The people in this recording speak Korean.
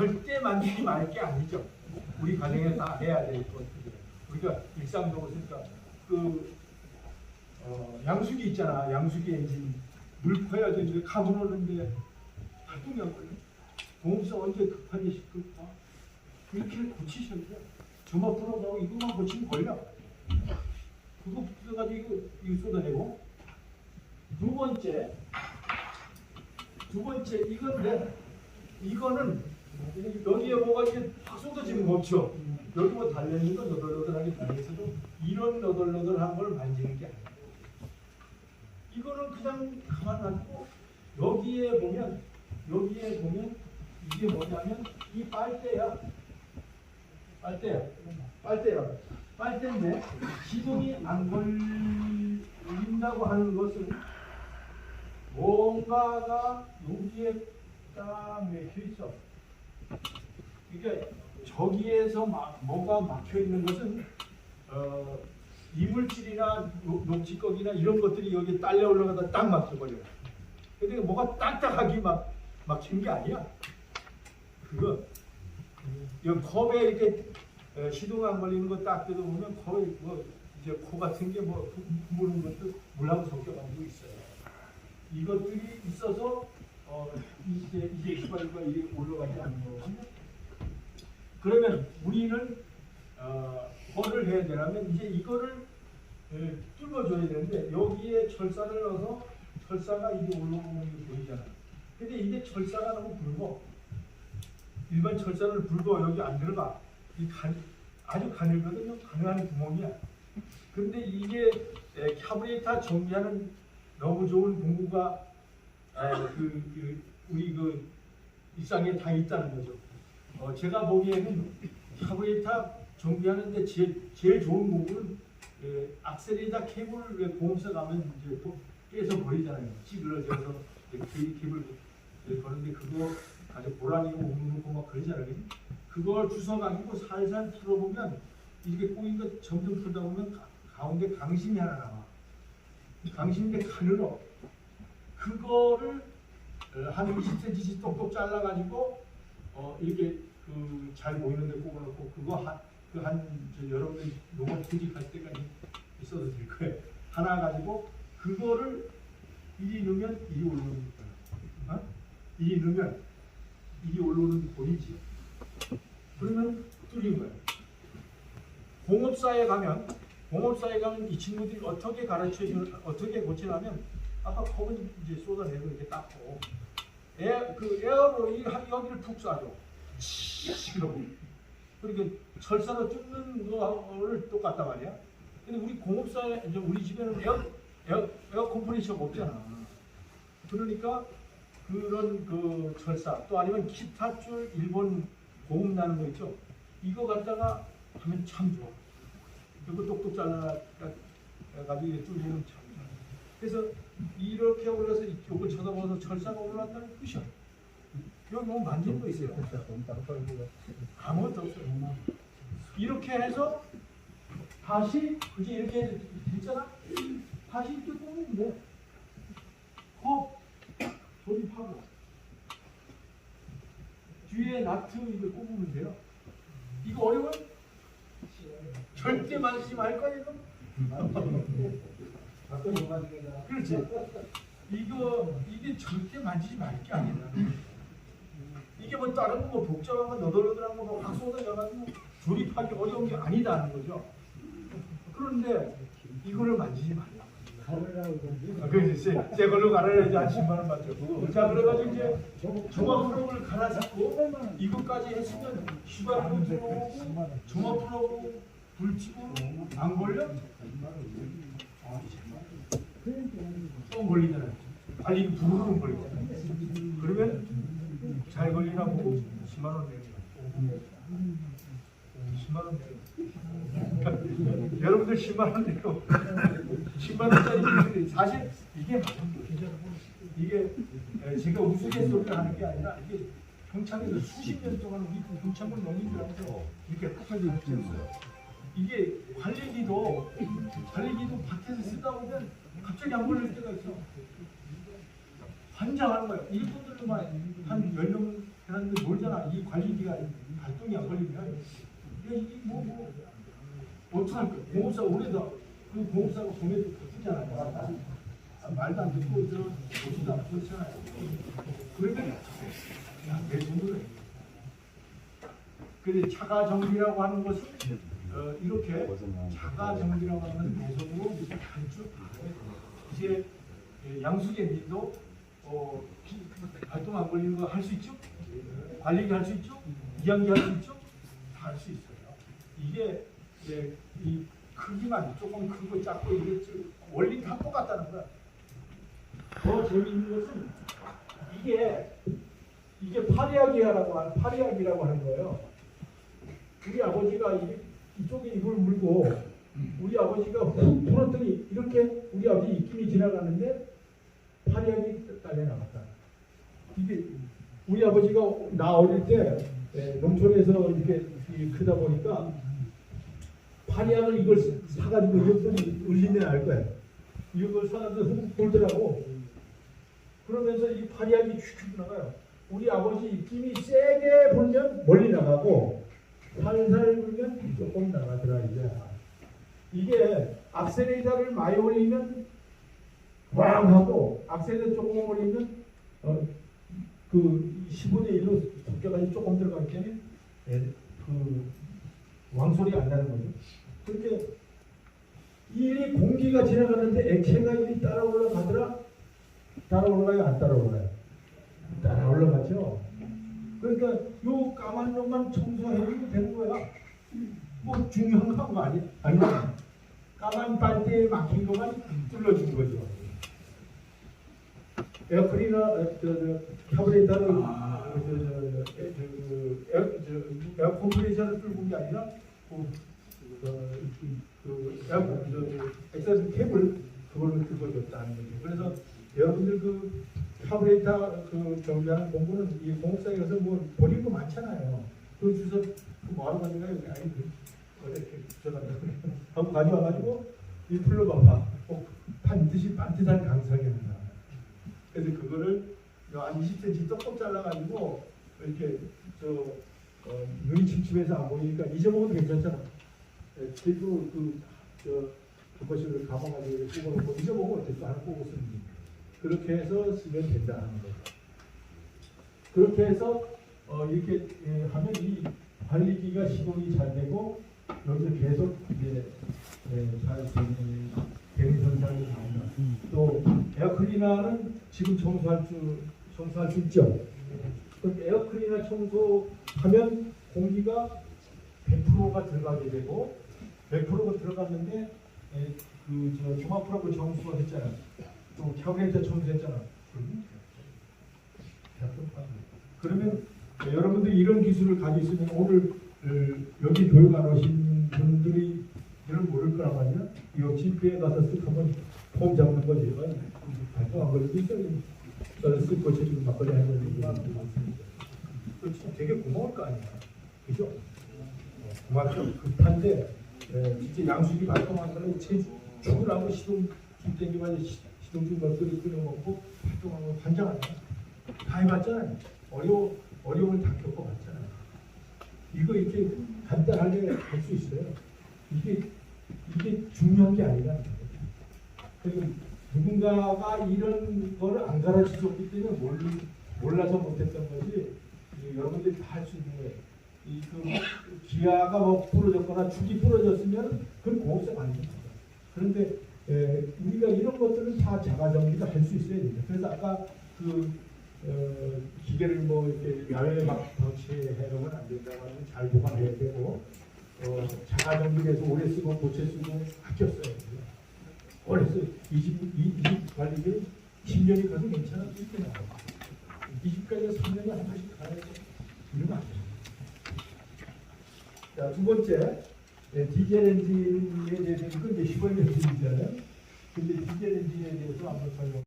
절대 만지지 말 게 아니죠. 우리 가정에 다 해야 될 것들. 우리가 일상적으로 그러니까 그 어, 양수기 있잖아. 양수기 엔진 물 퍼야지 이제 가물 오는데 활동이 안 걸려. 공업사 언제 급하게 시킬까? 그렇게 고치셔야 돼. 점화 풀어가고 이것만 고치면 걸려. 그거 풀어가지고 이거, 이거 쏟아내고. 두 번째, 두 번째 이건데 이거는 여기에 뭐가 이렇게 확 쏟아지는 거 없죠. 여기 뭐 달려있는 건 너덜너덜하게 달려있어도 이런 너덜너덜한 걸 만지는 게 아니에요. 이거는 그냥 가만 놔두고 여기에 보면 여기에 보면 이게 뭐냐면 이 빨대야. 빨대야. 빨대야. 빨대인데 시동이 안 걸린다고 하는 것은 뭔가가 여기에 딱 막혀 있어. 그러니까 저기에서 막 뭐가 막혀 있는 것은 어, 이물질이나 녹- 녹지거기나 이런 것들이 여기 딸려 올라가다 딱 막혀버려. 근데 뭐가 딱딱하게 막 막힌 게 아니야. 그거 이 컵에 이렇게 에, 시동 안 걸리는 거 딱 뜯어보면 컵에 뭐 이제 코 같은 게뭐 부는 것도 물하고 섞여가지고 있어요. 이것들이 있어서 어, 이게 이게 휘발유가 이게 올라가지 않는 거거든요. 그러면 우리는 어, 뭐를 해야 되냐면 이제 이거를 에, 뚫어줘야 되는데 여기에 철사를 넣어서 철사가 이게 올라오는 게 보이잖아. 근데 이게 철사가 너무 굵어. 일반 철사를 굵어 여기 안 들어가. 이 간, 아주 가늘거든요. 가늘한 구멍이야. 근데 이게 에, 카브레이터 정비하는 너무 좋은 공구가 에, 그, 그 우리 그 일상에 다 있다는 거죠. 어, 제가 보기에는 카브레이터 정비하는데 제일, 제일 좋은 공구는 에, 악셀레이터 케이블을 왜 공업사 가면 이제 또 깨서 버리잖아요. 찌그러져서 그 케이블 거는데 그거 아주 보라니고 우는고 막 그러잖아요. 그걸 주워가지고 살살 풀어보면 이렇게 꼬인 거 점점 풀다 보면 가, 가운데 강심이 하나 나와. 이 강심인데 가늘어. 그거를 어, 한 20cm씩 똑똑 잘라가지고 어, 이렇게 그 잘 보이는데 꼽아놓고 그거 한 그한 여러분들 농업 퇴직할 때까지 있어도 될 거예요. 하나 가지고 그거를 이리 넣으면 이리 올라오는 거야. 어? 이리 넣으면 이리 올라오는 보이지. 그러면 뚫린 거예요. 공업사에 가면 공업사에 가면 이 친구들이 어떻게 가르쳐 주는 어떻게 고치냐면 아까 컵은 이제 쏟아내고 이렇게 닦고 에, 그 에어로 이 한- 여기를 푹 쏴줘. 그러고 그러니까 철사로 뚫는 거를 똑같단 말이야. 근데 우리 공업사에 우리 집에는 에어 에어 에어 컴프레셔가 없잖아. 그러니까 그런 그 철사 또 아니면 기타 줄 일본 고음 나는 거 있죠. 이거 갖다가 하면 참 좋아. 이거 똑똑 잘라 가지고 뚫리면 참. 그래서 이렇게 올라서 이쪽을 쳐다보면서 철사가 올라간다는 뜻이야. 여기 뭐 만지는 거 있어요. 아무것도 없어요. 이렇게 해서 다시 그지 이렇게 됐잖아. 다시 이렇게 꽂으면 돼. 컵 조립하고 뒤에 나트 이거 꼽으면 돼요. 이거 어려워요? 절대 만지지 말 거야 이거. 그렇지. 이거 이게 절대 만지지 말 게 아니다. 이게 뭐 다른 거 뭐 복잡한 거 너덜너덜한 거뭐확 쏟아져가지고 조립하기 어려운 게 아니다는 거죠. 그런데 이거를 만지지 말라. 아, 그렇지. 새, 새 걸로 갈아야지 한 10만 원 받죠. 자, 그래가지고 이제 종합 프로그램을 갈아잡고 이것까지 했으면 휘발유 들어오고 종합 프로그램 불치고 안 걸려? 또 걸리잖아요. 아니 이거 부르르 걸리잖아요. 그러면 잘 걸리나 보고 10만 원 거야. 10만 원 내는 여러분들 10만 원 내고 10만 원짜리 사실 이게 거예요. 이게 에, 제가 우스갯소리를 하는 게 아니라 이게 평창에서 수십 년 동안 우리 그 평창을 농민들한테 이렇게 끝까지 있었어요. 이게 관리기도 관리기도 밭에서 쓰다 보면 갑자기 안 걸릴 때가 있어. 환장하는 거예요. 일꾼들만 한 10명 해놨는데 모르잖아. 이 관리기가 발동이 안 걸리면 이게 이게 뭐, 뭐 어떡할 거야. 공업사가 올해도 그 공업사가 공해도 바쁘잖아요. 아, 말도 안 듣고 저 오지도 않고 그렇잖아요. 그러면 야, 내 돈으로 해. 그래 자가 정비라고 하는 것은 어, 이렇게 자가 정비라고 하는 배송으로 이렇게 단축 이제 예, 양수계 님도 어, 비- 발동 안 걸리는 거 할 수 있죠? 관리기 할 수 있죠? 이양기 할 수 있죠? 다 할 수 있어요. 이게 이제 이 크기만 조금 크고 작고 이게 좀 원리 다 똑같다는 거야. 더 재미있는 것은 이게 이게 파리아기라고 하는 파리아기라고 하는 거예요. 우리 아버지가 이, 이쪽에 이걸 물고 우리 아버지가 훅 불었더니 이렇게 우리 아버지 입김이 지나가는데 파리아기 딸려 나갔다. 이게 우리 아버지가 나 어릴 때 예, 농촌에서 이렇게 이 크다 보니까 파리약을 이걸 사가지고 이것들이 울리면 알 거야. 이걸 사가지고 훅 돌더라고. 그러면서 이 파리약이 슉슉 나가요. 우리 아버지 입김이 세게 불면 멀리 나가고 살살 불면 조금 나가더라 이제. 이게 악셀레이터를 많이 올리면 왕 하고 악셀레이터 조금 올리면 어, 그 15대 1로 적혀가지고 조금 들어갈 때는 예, 그 왕소리 안 나는 거죠. 그렇게 이 공기가 지나가는데 액체가 이리 따라 올라가더라? 따라 올라가요? 안 따라 올라가요? 따라 올라가죠. 그러니까 요 까만 놈만 청소해주면 되는 거야. 뭐 중요한 거 아니? 아니야. 까만 빨대에 막힌 것만 뚫어준 거죠. 에어컨이나 어, 저, 저, 카브레이터를 아. 저, 저, 저, 에, 저, 그 에어, 저, 에어 컴프레셔를 끌고 온게 아니라 그, 어, 그 에어 저, 저, 엑셀 캡을 그걸로 뜯어줬다는 거죠. 그래서 여러분들 그 카브레이터 그 정비하는 공부는 이 공업사에 가서 뭐 버릴 거 많잖아요. 그 주소 그 뭐하러 가져가요? 아니 그 어디 이렇게 저가 하고 가져와가지고 이 풀러봐봐. 꼭 반드시 반듯한 강석입니다. 그래서 그거를 한 20cm 떡떡 잘라가지고 이렇게 저 어, 눈이 침침해서 안 보이니까 잊어먹어도 괜찮잖아. 예, 그리고 그저 거실을 감아가지고 뽑아놓고 잊어먹으면 어땠어? 하나 뽑고 쓰는 게. 그렇게 해서 쓰면 된다는 거죠. 그렇게 해서 어, 이렇게 예, 하면 이 관리기가 시동이 잘 되고 여기서 계속 이제 예, 잘 되는 대응 현상이 나옵니다. 또 에어클리너는 지금 청소할 수 청소할 수 있죠. 그럼 에어클리너 청소하면 공기가 100%가 들어가게 되고 100%가 들어갔는데 그저 종합 프로그 정수했잖아요. 또 켜그레이터 청소했잖아. 그러면 여러분들이 이런 기술을 가지고 있으면 오늘 어, 여기 교육 안 오신 분들이 이런 모를 거란 말이야. 이 옆집에 가서 쓱 한번 폼 잡는 거지. 발동 안 걸리고 있어요. 쓱 고쳐주고 막걸리 한 거지. 되게 고마울 거 아니야. 그죠? 어, 고맙죠. 급한데 에, 진짜 양수기 발동한 거는 제 죽으라고 시동 줄 땡기면 좀 먹거리 끊어먹고 활동하고 환장하잖아. 다 해봤잖아요. 어려워, 어려움을 다 겪어봤잖아요. 이거 이렇게 간단하게 할 수 있어요. 이게, 이게 중요한 게 아니라. 그리고 누군가가 이런 거를 안 가르쳐 줬기 때문에 몰, 몰라서 못했던 거지, 이 여러분들이 다 할 수 있는 거예요. 이, 그, 기아가 뭐 부러졌거나 축이 부러졌으면 그건 공업사가 아닙니다. 그런데 에, 우리가 이런 것들은 다 자가정비가 할 수 있어야 됩니다. 그래서 아까 그 어, 기계를 뭐 이렇게 야외에 막 방치해 놓으면 안 된다고 하면 잘 보관해야 되고 어, 자가정비돼서 오래 쓰고 고쳐 쓰고 아껴 써야 돼요. 오래 써. 이집 이집 관리비 10년이 가도 괜찮아. 이렇게 나와. 이 집까지 3년에 한 번씩 가야 돼. 이러면 안 돼요. 자, 두 번째, 네, 디젤 엔진에 대해서 이건 이제 15년 엔진이잖아요. 근데 디젤 엔진에 대해서 한번 설명.